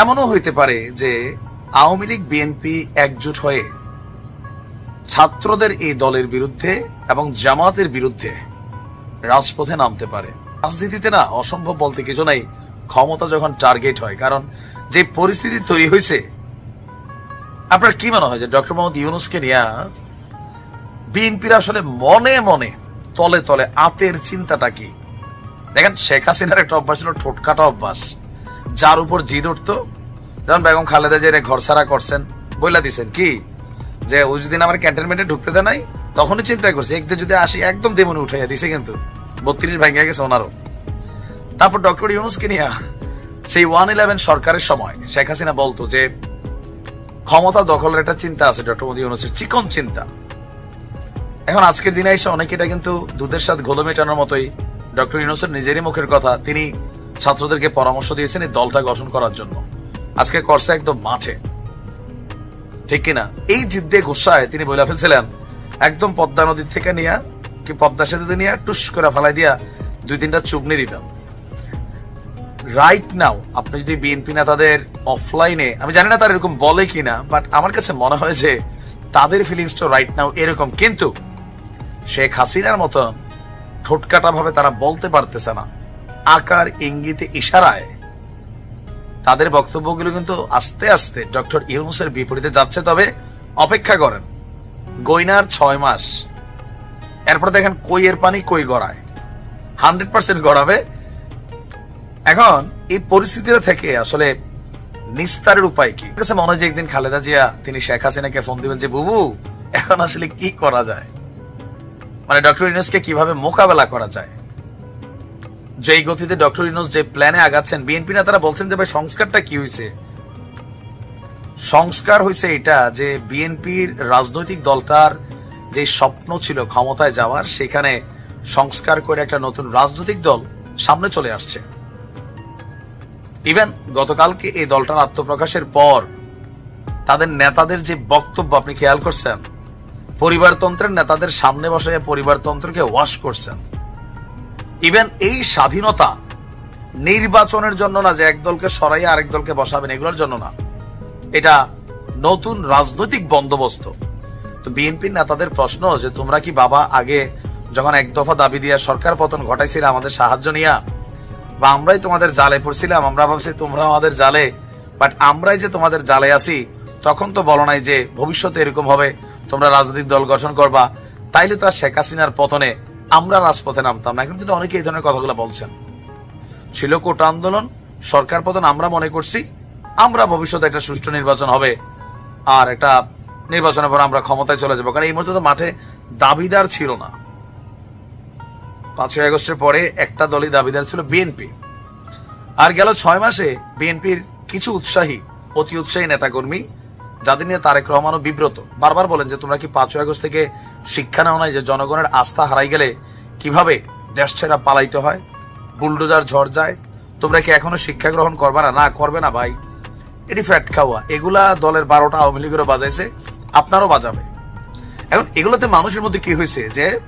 এমনও হইতে পারে যে আওয়ামী লীগ বিএনপি একজোট হয়ে ছাত্রদের এই দলের বিরুদ্ধে এবং জামাতের বিরুদ্ধে রাজপথে নামতে পারে। রাজনীতিতে না অসম্ভব বলতে কিছু নাই। ক্ষমতা যখন টার্গেট হয়, কারণ যে পরিস্থিতি তৈরি হয়েছে আপনার কি মনে হয় যে ডক্টর মোহাম্মদ ইউনুসকে নিয়ে বিএনপির আসলে মনে মনে তলে তলে আতের চিন্তাটা কি? দেখেন শেখ হাসিনার একটা অভ্যাস ছিল ঠোটকাটা অভ্যাস। যার উপর জিদ উঠতো। যেমন বেগম খালেদা যে ঘর ছাড়া করছেন, বইলা দিছেন কি? যে ও যদি আমার ক্যান্টনমেন্টে ঢুকতে দেয় নাই, তখনই চিন্তা করছে, একদিন যদি আসি, একদম দেমনে উঠাইয়া দিছে কিন্তু। বত্রিশ ভাঙ্গিয়া গেছে ওনারও। তারপর ডক্টর ইউনুসকে নিয়ে সেই ওয়ান ইলেভেন সরকারের সময় শেখ হাসিনা বলতো যে, ক্ষমতা দখলের একটা চিন্তা আছে ডক্টর মোদী ইউনুসের, চিকন চিন্তা। এখন আজকের দিনে এসে অনেকে এটা কিন্তু দুধের সাথে ঘোলো মেটানোর মতোই, ডক্টর ইউনুসের নিজেরই মুখের কথা, তিনি ছাত্রদেরকে পরামর্শ দিয়েছেন এই দলটা গঠন করার জন্য। আজকে করছে একদম মাঠে। ঠিক কিনা? এই জিদ্দে গুসায় তিনি বলে ফেলছিলেন, একদম পদ্মা নদীর থেকে নিয়ে কি পদ্মা সেতুতে নিয়ে টুস করে ফেলাই দিয়া দুই তিনটা চুবনি দিবেন। রাইট নাও আপনি যদি বিএনপি নেতাদের অফলাইনে আমি জানি না তারা এরকম বলে কিনা বাট আমার কাছে মনে হয় যে তাদের ফিলিংসটা রাইট নাও এরকম। কিন্তু শেখ হাসিনার মতন ঠোটকাটা ভাবে তারা বলতে পারতেছে না। আকার, ইঙ্গিতে, ইশারায়। তাদের বক্তব্যগুলো কিন্তু আস্তে আস্তে ডক্টর ইউনুসের বিপরীতে যাচ্ছে, তবে অপেক্ষা করেন। গইনার ছয় মাস। এরপর দেখেন কইয়ের পানি কই গড়ায়। হান্ড্রেড পার্সেন্ট গড়াবে। এখন এই পরিস্থিতিটা থেকে আসলে নিস্তারের উপায় কি? মনে হয় একদিন খালেদা জিয়া, তিনি শেখ হাসিনাকে ফোন দিবেন যে, বুবু, এখন আসলে কি করা যায়? মানে ডক্টর ইউনুসকে কীভাবে মোকাবেলা করা যায়? যেই গতিতে ডক্টর ইউনুস যে প্ল্যানে আগাচ্ছেন বিএনপি নেতারা বলছেন যে ভাই, সংস্কারটা কি হয়েছে সংস্কার হয়েছে এটা যে বিএনপির রাজনৈতিক দলটার যে স্বপ্ন ছিল ক্ষমতায় যাওয়ার, সেখানে সংস্কার করে একটা নতুন রাজনৈতিক দল সামনে চলে আসছে। ইভেন গতকালকে এই দলটার আত্মপ্রকাশের পর তাদের নেতাদের যে বক্তব্য, আপনি খেয়াল করছেন, পরিবারতন্ত্রের নেতাদের সামনে বসে পরিবারতন্ত্রকে ওয়াশ করছেন। ইভেন এই স্বাধীনতা নির্বাচনের জন্য না যে এক দলকে সরাইয়া আরেক দলকে বসাবেন, এগুলোর জন্য না। এটা নতুন রাজনৈতিক বন্দোবস্ত। তো বিএনপির নেতাদের প্রশ্ন যে তোমরা কি বাবা আগে যখন এক দফা দাবি দিয়া সরকার পতন ঘটাইছিল আমাদের সাহায্য নিয়া, বা আমরাই তোমাদের জালে পড়ছিলাম, আমরা ভাবছি তোমরা আমাদের জালে বাট আমরাই যে তোমাদের জালে আছি, তখন তো বলো নাই যে ভবিষ্যতে এরকম হবে, তোমরা রাজনৈতিক দল গঠন করবা, তাইলে তো আর শেখ হাসিনার পতনে আমরা রাজপথে নামতাম না। এখন কিন্তু অনেকে এই ধরনের কথাগুলো বলছেন। ছিল কোটা আন্দোলন, সরকার পতন, আমরা মনে করছি আমরা ভবিষ্যতে একটা সুষ্ঠু নির্বাচন হবে আর একটা নির্বাচনের পর আমরা ক্ষমতায় চলে যাব। কারণ এই মুহূর্তে তো মাঠে দাবিদার ছিল না। পাঁচই আগস্টের পরে একটা দলই দাবিদার ছিল বিএনপি আর গেল ছয় মাসে বিএনপির কিছু উৎসাহী, অতি উৎসাহী নেতাকর্মী যাদের নিয়ে তারেক রহমানও বিব্রত। বারবার বলেন যে, তোমরা কি পাঁচই আগস্ট থেকে শিক্ষা নেও নাই যে জনগণের আস্থা হারাই গেলে কীভাবে দেশ ছেড়া পালাইতে হয়? বুলডোজার ঝড় যায়। তোমরা কি এখনও শিক্ষা গ্রহণ করবে না? না, করবে না ভাই। এটি ফ্যাট খাওয়া। এগুলা দলের বারোটা আওয়ামী লীগেরও বাজাইছে। আপনারও বাজাবে। এখন এগুলোতে মানুষের মধ্যে কি হয়েছে যে,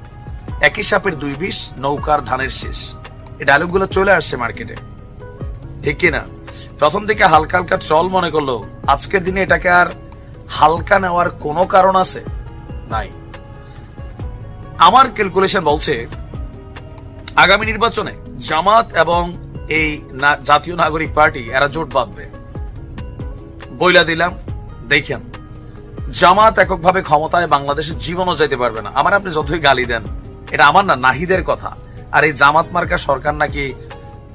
একই সাপের দুই বিষ, নৌকার ধানের শেষ। এই ডায়লগগুলো চলে আসছে মার্কেটে। ঠিক কিনা? প্রথম দিকে হালকা হালকা ট্রল মনে করল, আজকের দিনে এটাকে আর হালকা নেওয়ার কোনো কারণ আছে? নাই। আমার ক্যালকুলেশন বলছে, আগামী নির্বাচনে জামাত এবং এই জাতীয় নাগরিক পার্টি, এরা জোট বাঁধবে। বইলা দিলাম, দেখেন, জামাত এককভাবে ক্ষমতায় বাংলাদেশের জীবনও যেতে পারবে না। আমার আপনি যতই গালি দেন, এটা আমার না, নাহিদের কথা। আর এই জামাত মার্কা সরকার নাকি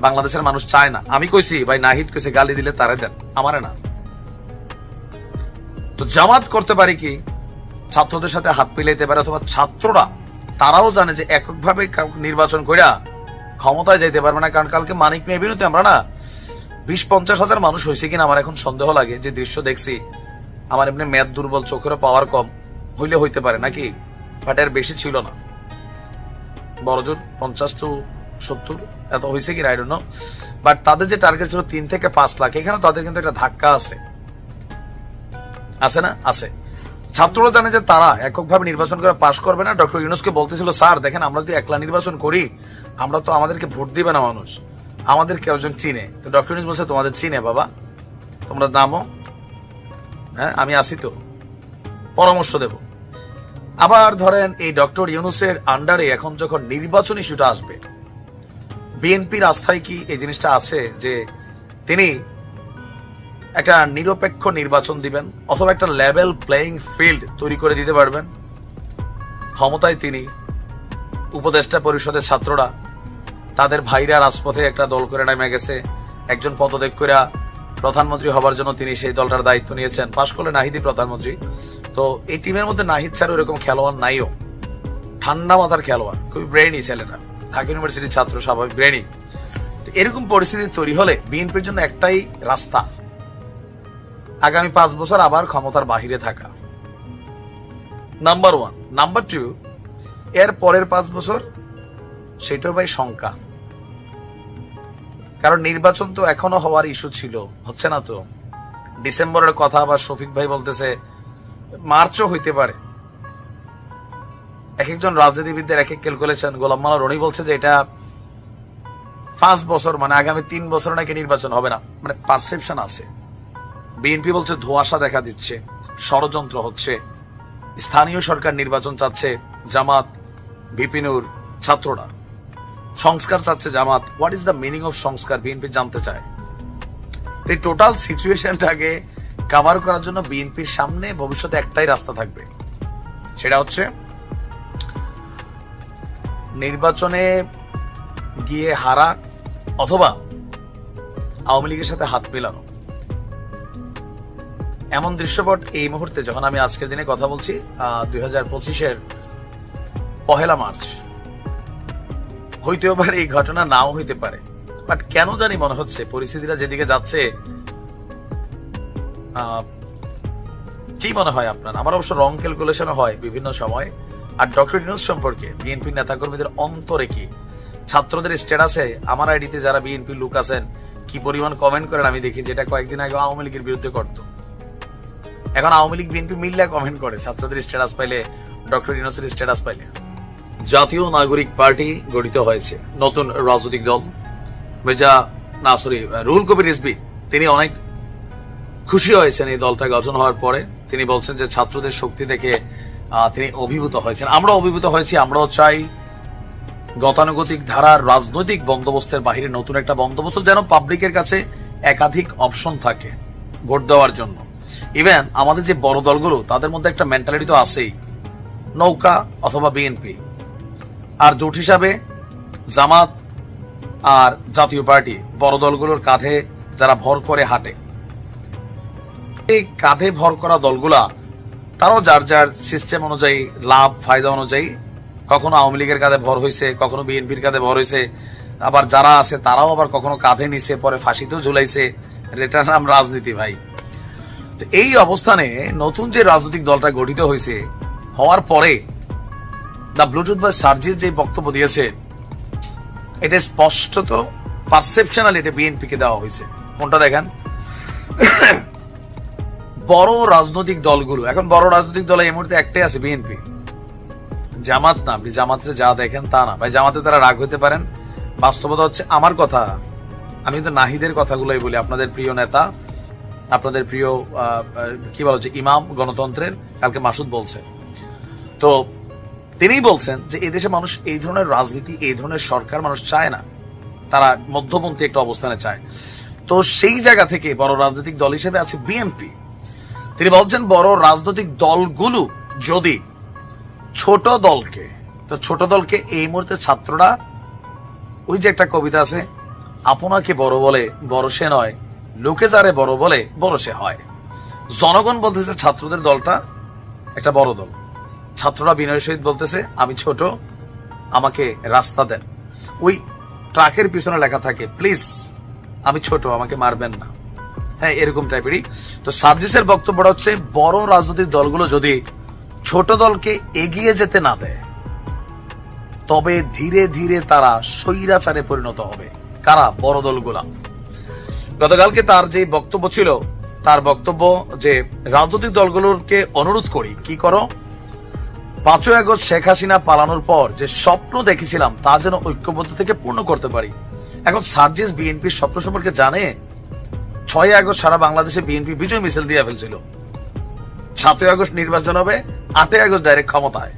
বাংলাদেশের মানুষ চায় না। আমি কইছি, ভাই নাহিদ কইছে, গালি দিলে তারে দেন। আমারে না। জামাত করতে পারে কি? ছাত্রদের সাথে হাত মিলাইতে পারে অথবা ছাত্ররা, তারাও জানে যে এককভাবে নির্বাচন কইরা ক্ষমতায় যাইতে পারবে না, কারণ কালকে মানিক মেয়ে বিরুদ্ধে আমরা না বিশ পঞ্চাশ হাজার মানুষ হয়েছে কিনা আমার এখন সন্দেহ লাগে, যে দৃশ্য দেখছি। আমার এমনি মেদ দুর্বল, চোখেরও পাওয়ার কম, হইলে হইতে পারে নাকি? বাট এর বেশি ছিল না। বড়জোর পঞ্চাশ টু সত্তর, এত হয়েছে কি রাইড বাট তাদের যে টার্গেট ছিল তিন থেকে পাঁচ লাখ, এখানে তাদের কিন্তু একটা ধাক্কা আছে। আছে না? আছে। ছাত্ররা জানে যে তারা এককভাবে নির্বাচন করে পাশ করবে না। ডক্টর ইউনুসকে বলতেছিল, স্যার, দেখেন, আমরা যদি একলা নির্বাচন করি, আমরা তো আমাদেরকে ভোট দিবে না মানুষ। আমাদের কেউ একজন চিনে। তো ডক্টর ইউনুস বলছে, তোমাদের চিনে, বাবা। তোমরা নামো। হ্যাঁ আমি আসি তো। পরামর্শ দেব। আবার ধরেন, এই ডক্টর ইউনুসের আন্ডারে এখন যখন নির্বাচন ইস্যুটা আসবে, বিএনপির আস্থায় কি এই জিনিসটা আছে যে তিনি একটা নিরপেক্ষ নির্বাচন দিবেন অথবা একটা লেভেল প্লেয়িং ফিল্ড তৈরি করে দিতে পারবেন। ক্ষমতায় তিনি, উপদেষ্টা পরিষদের ছাত্ররা, তাদের ভাইরা রাজপথে একটা দল করে নেমে গেছে। একজন পদত্যাগ করে প্রধানমন্ত্রী হবার জন্য তিনি সেই দলটার দায়িত্ব নিয়েছেন। পাশ করলে নাহিদি প্রধানমন্ত্রী। তো এই টিমের মধ্যে নাহিদ ছাড়া ওরকম খেলোয়াড় নাইও। ঠান্ডা মাথার খেলোয়াড়, খুবই ব্রেনি ছেলেটা। ঢাকা ইউনিভার্সিটির ছাত্র, স্বাভাবিক ব্রেনি এরকম পরিস্থিতি তৈরি হলে বিএনপির জন্য একটাই রাস্তা আগামী পাঁচ বছর আবার ক্ষমতার বাহিরে থাকা। নাম্বার ওয়ান নাম্বার টু এর পরের পাঁচ বছর সেটাও ভাই শঙ্কা। কারণ নির্বাচন তো এখনও হওয়ার ইস্যু ছিল, হচ্ছে না তো? ডিসেম্বরের কথা আবার শফিক ভাই বলতেছে, মার্চও হইতে পারে। এক একজন রাজনীতিবিদদের এক এক ক্যালকুলেশন গোলাম মালা রনি বলছে যে এটা পাঁচ বছর মানে আগামী তিন বছর নাকি নির্বাচন হবে না। মানে পারসেপশন আছে। বিএনপি বলছে ধোঁয়াশা দেখা দিচ্ছে, ষড়যন্ত্র হচ্ছে। স্থানীয় সরকার নির্বাচন চাচ্ছে জামাত বিপিনুর ছাত্ররা। সংস্কার চাচ্ছে Jamaat. What is the meaning of সংস্কার? বিএনপি জানতে চায়। এই টোটাল সিচুয়েশনটাকে কাভার করার জন্য বিএনপির সামনে ভবিষ্যতে একটাই রাস্তা থাকবে। সেটা হচ্ছে নির্বাচনে গিয়ে হারা অথবা আওয়ামী লীগের সাথে হাত মেলানো। এমন দৃশ্যপট এই মুহূর্তে যখন আমি আজকের দিনে কথা বলছি দুই হাজার পঁচিশের পহেলা মার্চ। হইতেও পারে এই ঘটনা, নাও হইতে পারে। বাট কেন জানি মনে হচ্ছে পরিস্থিতিটা যেদিকে যাচ্ছে কি মনে হয় আপনার? আমার অবশ্য রং ক্যালকুলেশন হয় বিভিন্ন সময়। আর ডক্টর ইউনুস সম্পর্কে বিএনপি নেতাকর্মীদের অন্তরে কি? ছাত্রদের স্ট্যাটাসে আমার আইডিতে যারা বিএনপি লুক আছেন, কি পরিমাণ কমেন্ট করেন আমি দেখি, যেটা কয়েকদিন আগে আওয়ামী লীগের বিরুদ্ধে করতো। এখন আওয়ামী লীগ, বিএনপি মিললে কমেন্ট করে, ছাত্রদের স্ট্যাটাস পাইলে ডক্টর ইউনুসের স্ট্যাটাস পাইলে। জাতীয় নাগরিক পার্টি গঠিত হয়েছে, নতুন রাজনৈতিক দল। মির্জা না সরি রুহুল কবির রিজবি তিনি অনেক খুশি হয়েছেন এই দলটা গঠন হওয়ার পরে। তিনি বলছেন যে ছাত্রদের শক্তি দেখে তিনি অভিভূত হয়েছেন। আমরা অভিভূত হয়েছি, আমরাও চাই গতানুগতিক ধারার রাজনৈতিক বন্দোবস্তের বাহিরে নতুন একটা বন্দোবস্ত যেন পাবলিকের কাছে একাধিক অপশন থাকে ভোট দেওয়ার জন্য। ইভেন আমাদের যে বড় দলগুলো, তাদের মধ্যে একটা মেন্টালিটি তো আছেই। নৌকা অথবা বিএনপি আর জোট হিসাবে জামাত আর জাতীয় পার্টি, বড় দলগুলোর কাঁধে যারা ভর করে হাঁটে। এই কাঁধে ভর করা দলগুলা, তারাও যার যার সিস্টেম অনুযায়ী, লাভ, ফায়দা অনুযায়ী কখনো আওয়ামী লীগের কাঁধে ভর হয়েছে কখনো বিএনপির কাঁধে ভর হয়েছে আবার যারা আছে, তারাও আবার কখনো কাঁধে নিছে পরে ফাঁসিতেও ঝুলাইছে। এটার নাম রাজনীতি ভাই। এই অবস্থানে নতুন যে রাজনৈতিক দলটা গঠিত হয়েছে, হওয়ার পরে দ্য ব্লুটুথ বা সার্জিস যে বক্তব্য দিয়েছে, এটা স্পষ্টত পারসেপশনাল এটা বিএনপি কে দেওয়া হয়েছে। কোনটা দেখেন? বড় রাজনৈতিক দলগুলো, এখন বড় রাজনৈতিক দল এই মুহূর্তে একটাই আছে বিএনপি জামাত না, আপনি জামাতে যা দেখেন তা না। ভাই, জামাতে তারা রাগ হতে পারেন। বাস্তবতা হচ্ছে, আমার কথা, আমি কিন্তু নাহিদের কথাগুলোই বলি, আপনাদের প্রিয় নেতা আপনাদের প্রিয় কি বলা হচ্ছে ইমাম গণতন্ত্রের, কালকে মাসুদ বলছে। তো তিনিই বলছেন যে এদেশে মানুষ এই ধরনের রাজনীতি, এই ধরনের সরকার মানুষ চায় না। তারা মধ্যপন্থী একটা অবস্থানে চায়। তো সেই জায়গা থেকে বড় রাজনৈতিক দল হিসেবে আছে বিএনপি। তিনি বলছেন বড় রাজনৈতিক দলগুলো যদি ছোট দলকে, তো ছোট দলকে এই মুহূর্তে ছাত্ররা, ওই যে একটা কবিতা আছে, আপনাকে বড় বলে বড় সে নয় লোকে যারে বড় বলে, বড় সে হয়। জনগণ বলতেছে, ছাত্রদের দলটা একটা বড় দল। ছাত্ররা বিনয় সহিত বলতেছে, আমি ছোট, আমাকে রাস্তা দেন। ওই ট্রাকের পিছনে লেখা থাকে, প্লিজ, আমি ছোট, আমাকে মারবেন না। হ্যাঁ এরকম টাইপেরই তো সার্জিসের বক্তব্যটা হচ্ছে, বড় রাজনৈতিক দলগুলো যদি ছোট দলকে এগিয়ে যেতে না দেয়, তবে ধীরে ধীরে তারা স্বৈরাচারে পরিণত হবে। কারা? বড় দলগুলা। গতকালকে তার যে বক্তব্য ছিল, তার বক্তব্য যে রাজনৈতিক দলগুলোকে অনুরোধ করি, কি করো? পাঁচই আগস্ট শেখ হাসিনা পালানোর পর যে স্বপ্ন দেখেছিলাম, তা যেন ঐক্যবদ্ধ থেকে পূর্ণ করতে পারি। এখন সার্জিস বিএনপির স্বপ্ন সম্পর্কে জানে ছয় আগস্ট সারা বাংলাদেশে বিএনপি বিজয় মিছিল দিয়ে ফেলছিল। সাতই আগস্ট নির্বাচন হবে, আটই আগস্ট ডাইরেক্ট ক্ষমতায়।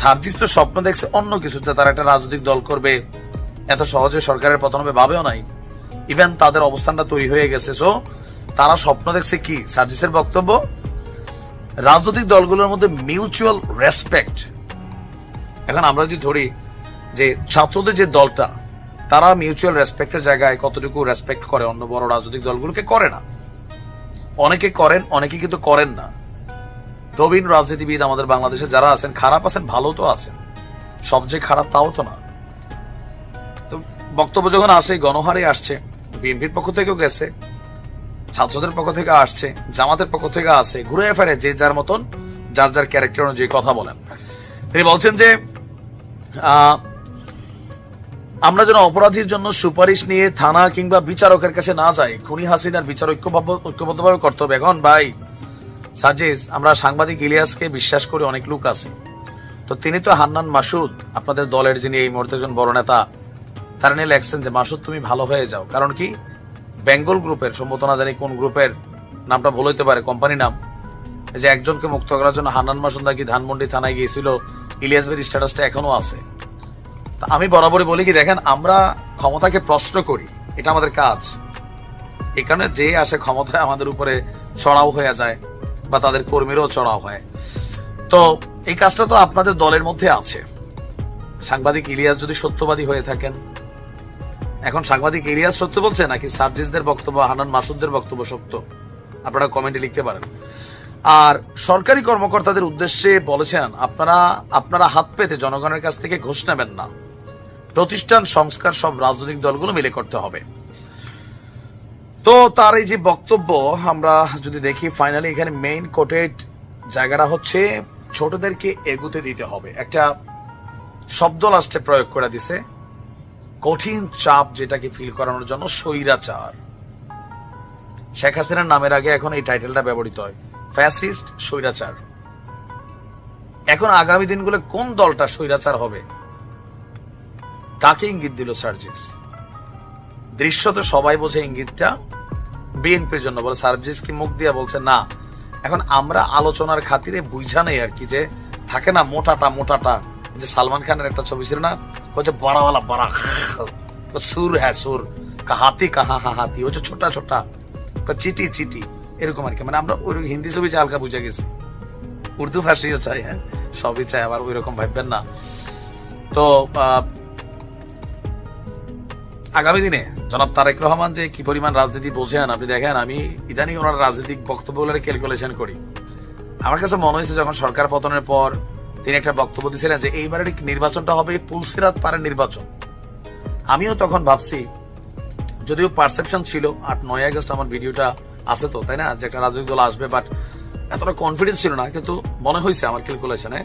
সার্জিস তো স্বপ্ন দেখছে অন্য কিছু তারা একটা রাজনৈতিক দল করবে। এত সহজে সরকারের পতন হবে ভাবেও নাই। ইভেন তাদের অবস্থানটা তৈরি হয়ে গেছে। সো তারা স্বপ্ন দেখছে কি? সার্জিসের বক্তব্য, রাজনৈতিক দলগুলোর মধ্যে মিউচুয়াল রেসপেক্ট এখন আমরা যদি ধরি যে ছাত্রদের যে দলটা, তারা মিউচুয়াল রেসপেক্টের জায়গায় কতটুকু রেসপেক্ট করে? অন্য বড় রাজনৈতিক দলগুলোকে করে না। অনেকে করেন, অনেকে কিন্তু করেন না। প্রবীণ রাজনীতিবিদ আমাদের বাংলাদেশে যারা আছেন, খারাপ আছেন, ভালো তো আছেন। সবচেয়ে খারাপ তাও তো না। তো বক্তব্য যখন আসে, গণহারে আসছে বিএনপির পক্ষ থেকেও গেছে, ছাত্রদের পক্ষ থেকে আসছে, জামাতের পক্ষ থেকে আসে ঘুরে ফেরে যে যার মতন, যার যার ক্যারেক্টার অনুযায়ী কথা বলেন। তিনি বলছেন যে আমরা যেন অপরাধীর জন্য সুপারিশ নিয়ে থানা কিংবা বিচারকের কাছে না যাই, খুনি হাসিনার বিচার ঐক্যবদ্ধ, ঐক্যবদ্ধভাবে করতে হবে। এখন ভাই, সার্জিস, আমরা সাংবাদিক ইলিয়াসকে বিশ্বাস করি অনেক লোক আছে। তো তিনি তো হান্নান মাসুদ, আপনাদের দলের যিনি এই মুহূর্তে একজন বড় নেতা তারা নিয়ে লেখছেন যে মাসুদ তুমি ভালো হয়ে যাও। কারণ কি? বেঙ্গল গ্রুপের, সম্ভবত না জানি কোন গ্রুপের, নামটা ভুল হইতে পারে কোম্পানি নাম। যে একজনকে মুক্ত করার জন্য হান্নান মাসুদ নাকি ধানমন্ডি থানায় গিয়েছিল, ইলিয়াস ভাইয়ের স্ট্যাটাসটা এখনও আছে। তা আমি বরাবরই বলি কি, দেখেন, আমরা ক্ষমতাকে প্রশ্ন করি, এটা আমাদের কাজ। এখানে যে আসে ক্ষমতায় আমাদের উপরে চড়াও হয়ে যায়, বা তাদের কর্মীরও চড়াও হয়। তো এই কাজটা তো আপনাদের দলের মধ্যে আছে। সাংবাদিক ইলিয়াস যদি সত্যবাদী হয়ে থাকেন এখন সাংবাদিক ইলিয়াস সত্য বলছে নাকি সার্জিসদের বক্তব্য, হানান মাসুদদের বক্তব্য সত্য? আপনারা কমেন্টে লিখতে পারেন। আর সরকারি কর্মকর্তাদের উদ্দেশ্যে বলেছেন, আপনারা আপনারা হাত পেতে জনগণের কাছ থেকে ঘুষ নেবেন না। প্রতিষ্ঠান, সংস্কার সব রাজনৈতিক দলগুলো মিলে করতে হবে। তো তার এই যে বক্তব্য, আমরা যদি দেখি ফাইনালি এখানে মেইন কোটেড জায়গাটা হচ্ছে, ছোটদেরকে এগুতে দিতে হবে। একটা শব্দ লাস্টে প্রয়োগ করে দিছে। কঠিন চাপ যেটাকে ফিল করানোর জন্য স্বৈরাচার। শেখ হাসিনার নামের আগে এখন এই টাইটেলটা ব্যবহৃত হয় ফ্যাসিস্ট স্বৈরাচার। এখন আগামী দিনগুলো কোন দলটা স্বৈরাচার হবে? কাকে ইঙ্গিত দিল সার্জিস? দৃশ্য তো সবাই বোঝে ইঙ্গিতটা। বিএনপির জন্য বলে সার্জিস কি মুখ দিয়ে বলছে, না, এখন আমরা আলোচনার খাতিরে বুঝা নেই আর কি যে থাকে না মোটাটা মোটাটা। যে সালমান খানের একটা ছবি ছিল না হচ্ছে বড়াওয়ালা বড়া সুর হ্যাঁ সুর কাহাতি কাহা হা হাতি হচ্ছে ছোটা ছোটা চিটি চিটি এরকম আর কি মানে আমরা ওই হিন্দি ছবি চাই হালকা বুঝে গেছি উর্দু ভাষীও চাই হ্যাঁ সবই চাই আবার ওই রকম ভাববেন না তো আগামী দিনে জনাব তারেক রহমান যে কি পরিমাণ রাজনীতি বোঝেন আপনি দেখেন আমি ইদানিং ওনার রাজনৈতিক বক্তব্যগুলোর ক্যালকুলেশন করি। আমার কাছে মনে হয়েছে যখন সরকার পতনের পর তিনি একটা বক্তব্য দিয়েছিলেন যে এইবারের নির্বাচনটা হবে পুলসিরাত পারের নির্বাচন। আমিও তখন ভাবছি, যদিও পারসেপশন ছিল, আট, নয় আগস্ট আমার ভিডিওটা আছে তো, তাই না? যে একটা রাজনৈতিক দল আসবে বাট এতটা কনফিডেন্স ছিল না, কিন্তু মনে হয়েছে আমার ক্যালকুলেশনে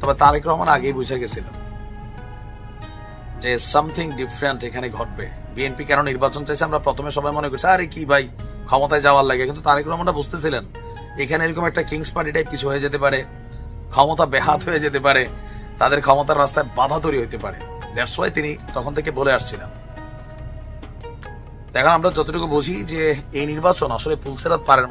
তবে তারেক রহমান আগেই বুঝে গেছিলেন যে সামথিং ডিফারেন্ট এখানে ঘটবে। বিএনপি কেন নির্বাচন চাইছে আমরা প্রথমে সবাই মনে করছি, আরে কি ভাই, ক্ষমতায় যাওয়ার লাগে। কিন্তু তারেক রহমানটা বুঝতেছিলেন, এখানে এরকম একটা কিংস পার্টি টাইপ কিছু হয়ে যেতে পারে। ক্ষমতা বেহাত হয়ে যেতে পারে, তাদের ক্ষমতার রাস্তায় বাধা তৈরি হতে পারে। তিনি তখন থেকে বলে আসছিলেন। দেখেন, আমরা যতটুকু বুঝি যে এই নির্বাচন আসলে পুলসেরাত পারেন